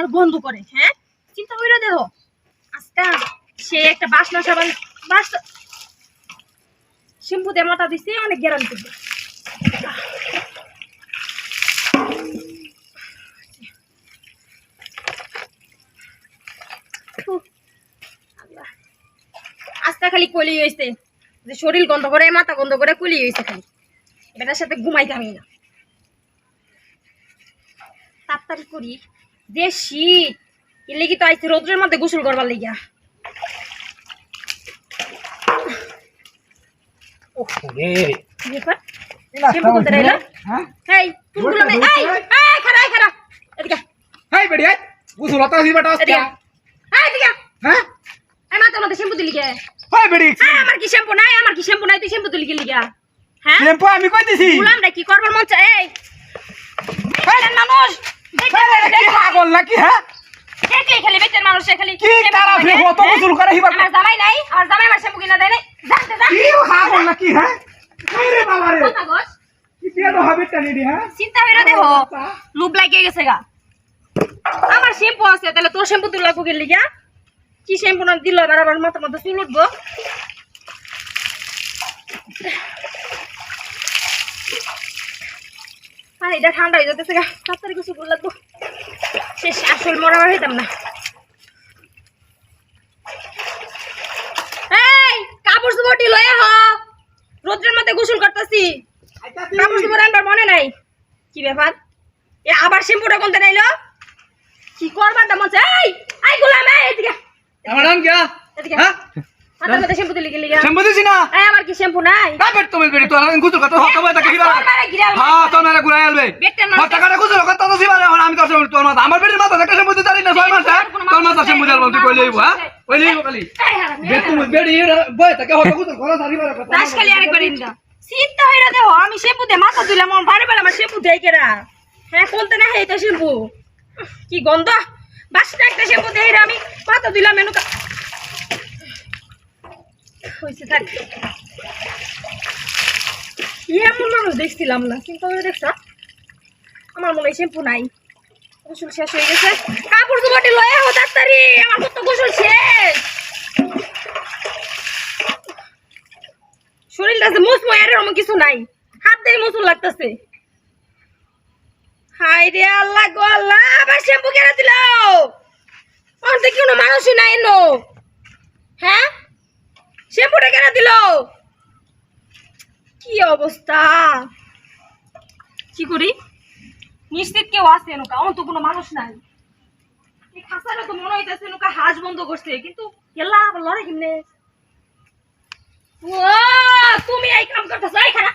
আমার বন্ধু করে হ্যাঁ? চিন্তা করে দেখো আজকা সে একটা বাসনা সাবান বাস শ্যাম্পু দিয়ে মাথা দিচ্ছে অনেক গ্যারান্টি খালি কলি হয়েছে যে শরীর গন্ধ করে, মাথা গন্ধ করে কলি হয়েছে খালি। বেটার সাথে ঘুমাইতে আমি না। তাড়াতাড়ি করি। যে শীত এর লেগে তো আইছে রোদ্রের মধ্যে গোসল করবার লেগিয়া কি হ্যাঁ? হ্যাঁ? কে? হ্যাঁ আমার কি শ্যাম্পু নাই আমার কি শ্যাম্পু নাই তুই শ্যাম্পু দিলি কে লিগা? হ্যাঁ? টেম্পো আমি কই দিছি কি করবার মন চায়? মানুষ কি পাগল নাকি হ্যাঁ? দেখলে খালি বেটের মানুষ সে খালি কি তারা ফে হতো গোসল করে হিবার আমার জামাই নাই আমার জামাই আমার শ্যাম্পু কিনা দেয় নাই। জানতে যা কি পাগল নাকি হ্যাঁ? আরে বাবা রে? কথা গোস কি দিয়ে তো হবে টানি দি হ্যাঁ? চিন্তা হইরা দেখো লুপ লাগিয়ে গেছে গা। আমার শ্যাম্পু আছে তাহলে তোর শ্যাম্পু তুই লাগবো গেলি গা কি শ্যাম্পু না দিল আবার মধ্যে চুল উঠবো? আর এটা ঠান্ডা হয়ে যেতেছে গা। তাড়াতাড়ি কিছু লাগবো। আসল মরাবার হইতাম না। এই কাপড় চোপড়টি লয়ে হ রোদ্রের মধ্যে গোসল করতেছি। কাপড় চোপড় আনবার মনে নাই। কি ব্যাপার? এ আবার শ্যাম্পুটা কোনতে নাইলো? কি করবার দাম আছে এই আই গোলাম এই এদিকে। আমার নাম কি এদিকে। হ্যাঁ? মাথার মধ্যে শ্যাম্পু দিলি গেলি গা। শ্যাম্পু দিছি না? এই আমার কি শ্যাম্পু নাই? না বেট তুমি বেটি তো। হতো বই তাকে হ্যাঁ তো মেরে ঘুরাই আলবে টাকাটা তো আমি তোর মাথা। আমার বেটির মাথা একটা শ্যাম্পু দিতে না ছয় মাস হ্যাঁ তোর মাথা শ্যাম্পু দিলাম তুই হ্যাঁ? কই লইব খালি? হারাম। বেটি বই তাকে হতো গুজল করো সারিবার কথা। দাস খালি আরেকবার ইন্দা চিন্তা হইরা দেখো আমি শ্যাম্পু দিয়ে মাথা দিলাম আমার বারে বারে আমার শ্যাম্পু দেয় কেরা? হ্যাঁ কোনতে না এই তো শ্যাম্পু কি গন্ধ? বাসটা একটা শ্যাম্পু দেয় আমি, মাথা দিলাম এনুকা হয়েছে থাক। কি এমন মানুষ দেখছিলাম না, কিন্তু করে দেখছ, আমার মনে হয় শ্যাম্পু নাই। গোসল শেষ হয়ে গেছে। কাপড় চোপড়টি লয়ে হো তাড়াতাড়ি আমার কত গোসল শেষ। শরীরটা আছে মুসময়, আর এরকম কিছু নাই। হাত দিয়ে মুসুল লাগতেছে। হাই রে আল্লাহ গো আল্লাহ, আবার শ্যাম্পু কেন দিল। অন্তে কোনো মানুষই নাই নো। হ্যাঁ? শ্যাম্পুটা কেন দিল। কি অবস্থা? কি করি? নিশ্চিত কেউ আছে নৌকা আমার তো কোনো মানুষ নাই। খাসাটা তো মনে হইতেছে নৌকা হাঁস বন্ধ করছে, কিন্তু গেলা আবার লড়ে কেমনে? তুমি এই কাম করতেছো, এই খারাপ